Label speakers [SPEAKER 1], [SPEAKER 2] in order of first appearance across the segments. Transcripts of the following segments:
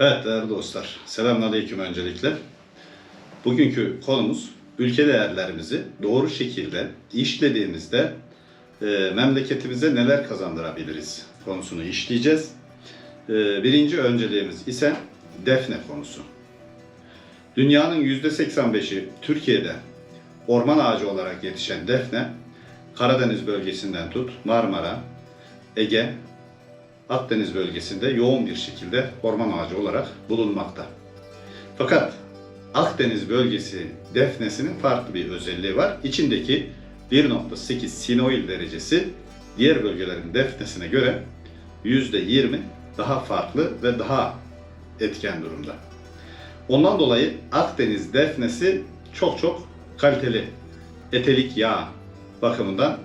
[SPEAKER 1] Evet değerli dostlar, selamünaleyküm öncelikle. Bugünkü konumuz ülke değerlerimizi doğru şekilde işlediğimizde e, memleketimize neler kazandırabiliriz konusunu işleyeceğiz. E, birinci önceliğimiz ise defne konusu. Dünyanın %85'i Türkiye'de orman ağacı olarak yetişen defne, Karadeniz bölgesinden tut Marmara, Ege, Akdeniz bölgesinde yoğun bir şekilde orman ağacı olarak bulunmakta. Fakat Akdeniz bölgesi defnesinin farklı bir özelliği var. İçindeki 1.8 sinoil derecesi diğer bölgelerin defnesine göre %20 daha farklı ve daha etken durumda. Ondan dolayı Akdeniz defnesi çok çok kaliteli etelik yağ bakımından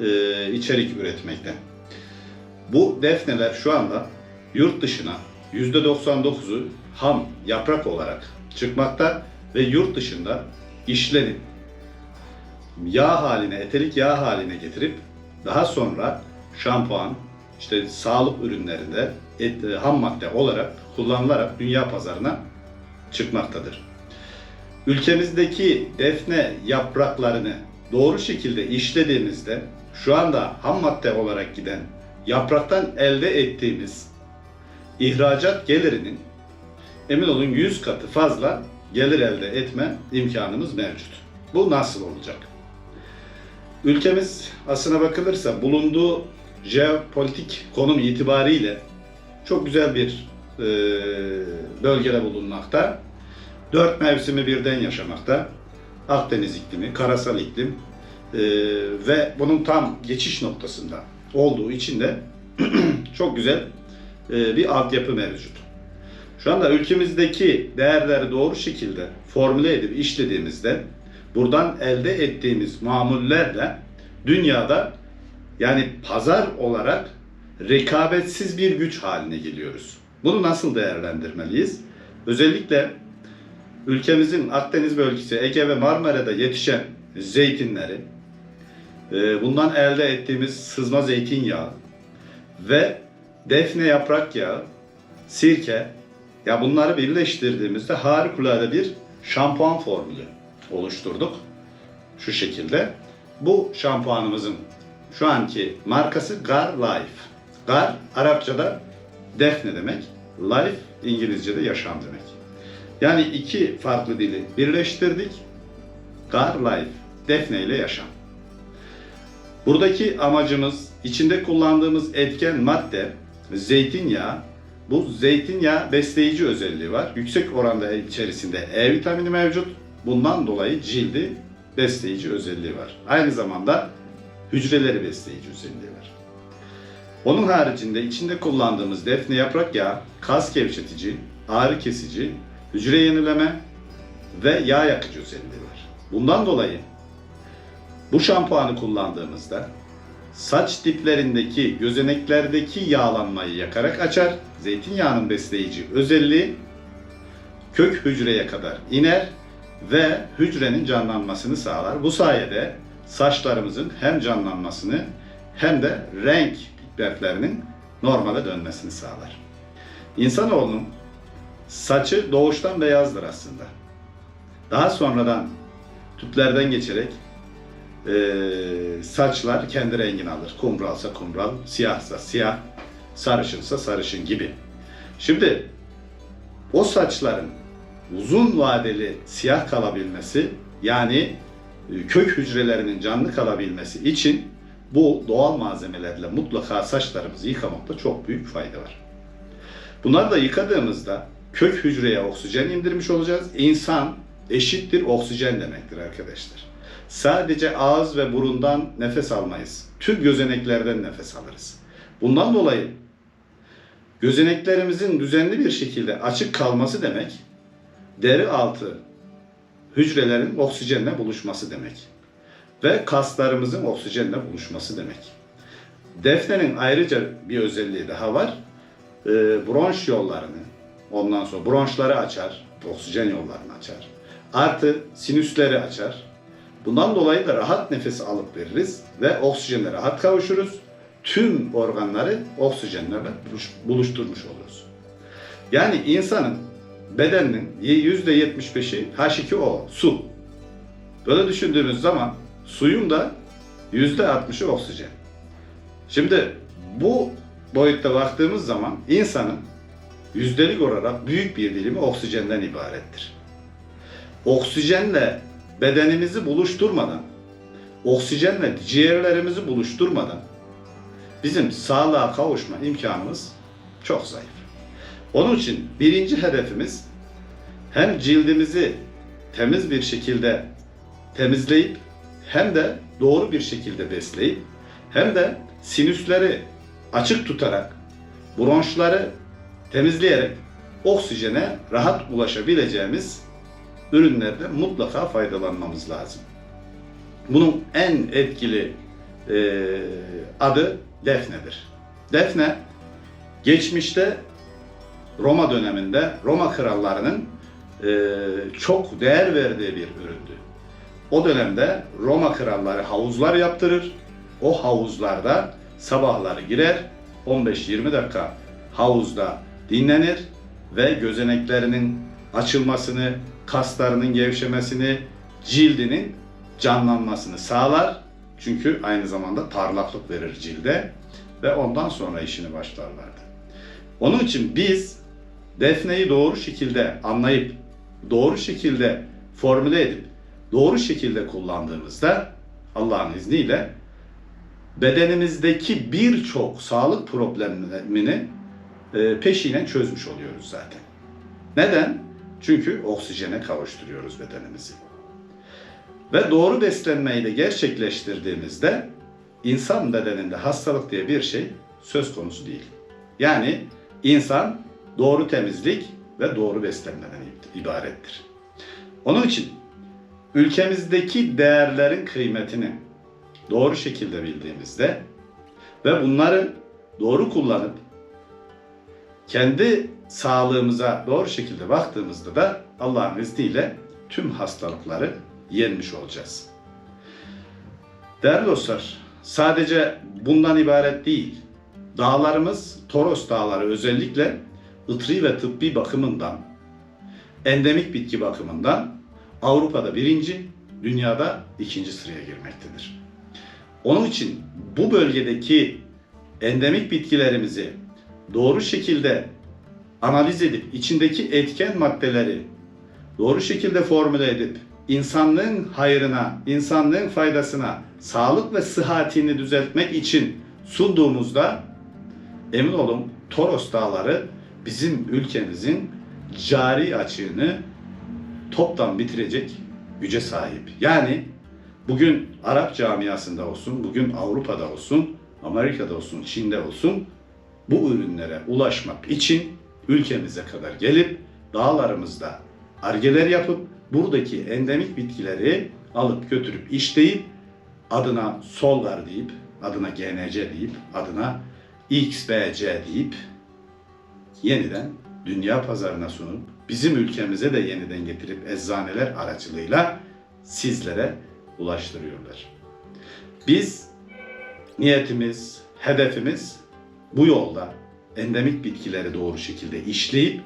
[SPEAKER 1] e, içerik üretmekte. Bu defneler şu anda yurt dışına %99'u ham yaprak olarak çıkmakta ve yurt dışında işlenip yağ haline, etelik yağ haline getirip daha sonra şampuan, işte sağlık ürünlerinde et, e, ham madde olarak kullanılarak dünya pazarına çıkmaktadır. Ülkemizdeki defne yapraklarını doğru şekilde işlediğimizde şu anda ham madde olarak giden yapraktan elde ettiğimiz ihracat gelirinin emin olun 100 katı fazla gelir elde etme imkanımız mevcut. Bu nasıl olacak? Ülkemiz aslına bakılırsa bulunduğu jeopolitik konum itibariyle çok güzel bir e, bölgede bulunmakta. Dört mevsimi birden yaşamakta. Akdeniz iklimi, karasal iklim e, ve bunun tam geçiş noktasında olduğu için de çok güzel e, bir altyapı mevcut. Şu anda ülkemizdeki değerleri doğru şekilde formüle edip işlediğimizde buradan elde ettiğimiz mamullerle dünyada yani pazar olarak rekabetsiz bir güç haline geliyoruz. Bunu nasıl değerlendirmeliyiz? Özellikle ülkemizin Akdeniz bölgesi, Ege ve Marmara'da yetişen zeytinleri, bundan elde ettiğimiz sızma zeytinyağı ve defne yaprak yağı, sirke, ya bunları birleştirdiğimizde harikulade bir şampuan formülü oluşturduk. Şu şekilde. Bu şampuanımızın şu anki markası Gar Life. Gar Arapçada defne demek. Life İngilizce'de yaşam demek. Yani iki farklı dili birleştirdik. Gar Life, defne ile yaşam. Buradaki amacımız içinde kullandığımız etken madde zeytinyağı. Bu zeytinyağı besleyici özelliği var. Yüksek oranda içerisinde E vitamini mevcut. Bundan dolayı cildi besleyici özelliği var. Aynı zamanda hücreleri besleyici özelliği var. Onun haricinde içinde kullandığımız defne yaprak yağı kas gevşetici, ağrı kesici, hücre yenileme ve yağ yakıcı özelliği var. Bundan dolayı bu şampuanı kullandığımızda saç diplerindeki, gözeneklerdeki yağlanmayı yakarak açar. Zeytinyağının besleyici özelliği kök hücreye kadar iner ve hücrenin canlanmasını sağlar. Bu sayede saçlarımızın hem canlanmasını hem de renk pigmentlerinin normale dönmesini sağlar. İnsanoğlunun saçı doğuştan beyazdır aslında. Daha sonradan tüplerden geçerek e, saçlar kendi rengini alır. Kumralsa kumral, siyahsa siyah, sarışınsa sarışın gibi. Şimdi o saçların uzun vadeli siyah kalabilmesi yani e, kök hücrelerinin canlı kalabilmesi için bu doğal malzemelerle mutlaka saçlarımızı yıkamakta çok büyük fayda var. Bunları da yıkadığımızda kök hücreye oksijen indirmiş olacağız. İnsan eşittir oksijen demektir arkadaşlar. Sadece ağız ve burundan nefes almayız. Tüm gözeneklerden nefes alırız. Bundan dolayı gözeneklerimizin düzenli bir şekilde açık kalması demek, deri altı hücrelerin oksijenle buluşması demek. Ve kaslarımızın oksijenle buluşması demek. Defnenin ayrıca bir özelliği daha var. Ee, bronş yollarını, ondan sonra bronşları açar, oksijen yollarını açar. Artı sinüsleri açar. Bundan dolayı da rahat nefes alıp veririz ve oksijene rahat kavuşuruz. Tüm organları oksijenlerle buluş- buluşturmuş oluruz. Yani insanın bedeninin %75'i H2O, su. Böyle düşündüğümüz zaman suyun da %60'ı oksijen. Şimdi bu boyutta baktığımız zaman insanın yüzdelik olarak büyük bir dilimi oksijenden ibarettir. Oksijenle bedenimizi buluşturmadan, oksijenle ciğerlerimizi buluşturmadan bizim sağlığa kavuşma imkanımız çok zayıf. Onun için birinci hedefimiz hem cildimizi temiz bir şekilde temizleyip hem de doğru bir şekilde besleyip hem de sinüsleri açık tutarak bronşları temizleyerek oksijene rahat ulaşabileceğimiz ürünlerden mutlaka faydalanmamız lazım. Bunun en etkili e, adı defnedir. Defne geçmişte Roma döneminde Roma krallarının e, çok değer verdiği bir üründü. O dönemde Roma kralları havuzlar yaptırır. O havuzlarda sabahları girer, 15-20 dakika havuzda dinlenir ve gözeneklerinin açılmasını, kaslarının gevşemesini, cildinin canlanmasını sağlar. Çünkü aynı zamanda parlaklık verir cilde ve ondan sonra işini başlarlardı. Onun için biz defneyi doğru şekilde anlayıp, doğru şekilde formüle edip, doğru şekilde kullandığımızda Allah'ın izniyle bedenimizdeki birçok sağlık problemini e, peşinen çözmüş oluyoruz zaten. Neden? Çünkü oksijene kavuşturuyoruz bedenimizi. Ve doğru beslenmeyi de gerçekleştirdiğimizde insan bedeninde hastalık diye bir şey söz konusu değil. Yani insan doğru temizlik ve doğru beslenmeden ibarettir. Onun için ülkemizdeki değerlerin kıymetini doğru şekilde bildiğimizde ve bunları doğru kullanıp kendi sağlığımıza doğru şekilde baktığımızda da Allah'ın izniyle tüm hastalıkları yenmiş olacağız. Değerli dostlar, sadece bundan ibaret değil. Dağlarımız, Toros dağları özellikle ıtri ve tıbbi bakımından, endemik bitki bakımından Avrupa'da birinci, dünyada ikinci sıraya girmektedir. Onun için bu bölgedeki endemik bitkilerimizi doğru şekilde analiz edip içindeki etken maddeleri doğru şekilde formüle edip insanlığın hayrına, insanlığın faydasına, sağlık ve sıhhatini düzeltmek için sunduğumuzda emin olun Toros Dağları bizim ülkemizin cari açığını toptan bitirecek güce sahip. Yani bugün Arap camiasında olsun, bugün Avrupa'da olsun, Amerika'da olsun, Çin'de olsun bu ürünlere ulaşmak için ülkemize kadar gelip dağlarımızda argeler yapıp buradaki endemik bitkileri alıp götürüp işleyip adına Solgar deyip, adına GNC deyip, adına XBC deyip yeniden dünya pazarına sunup bizim ülkemize de yeniden getirip eczaneler aracılığıyla sizlere ulaştırıyorlar. Biz niyetimiz, hedefimiz bu yolda endemik bitkileri doğru şekilde işleyip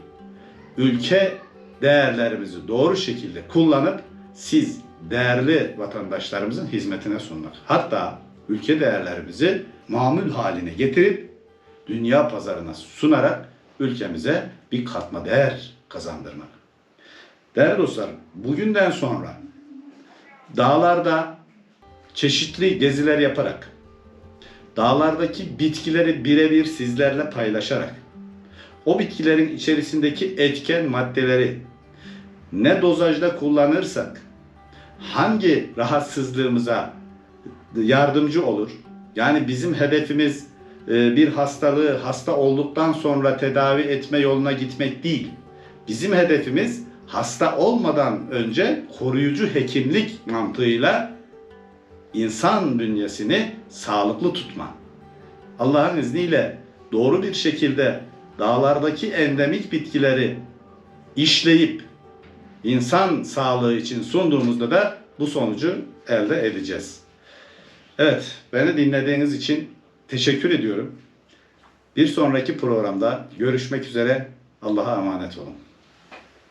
[SPEAKER 1] ülke değerlerimizi doğru şekilde kullanıp siz değerli vatandaşlarımızın hizmetine sunmak. Hatta ülke değerlerimizi mamul haline getirip dünya pazarına sunarak ülkemize bir katma değer kazandırmak. Değerli dostlar, bugünden sonra dağlarda çeşitli geziler yaparak, dağlardaki bitkileri birebir sizlerle paylaşarak, o bitkilerin içerisindeki etken maddeleri ne dozajda kullanırsak, hangi rahatsızlığımıza yardımcı olur? Yani bizim hedefimiz e, bir hastalığı hasta olduktan sonra tedavi etme yoluna gitmek değil. Bizim hedefimiz hasta olmadan önce koruyucu hekimlik mantığıyla insan bünyesini sağlıklı tutma. Allah'ın izniyle doğru bir şekilde dağlardaki endemik bitkileri işleyip insan sağlığı için sunduğumuzda da bu sonucu elde edeceğiz. Evet, beni dinlediğiniz için teşekkür ediyorum. Bir sonraki programda görüşmek üzere. Allah'a emanet olun.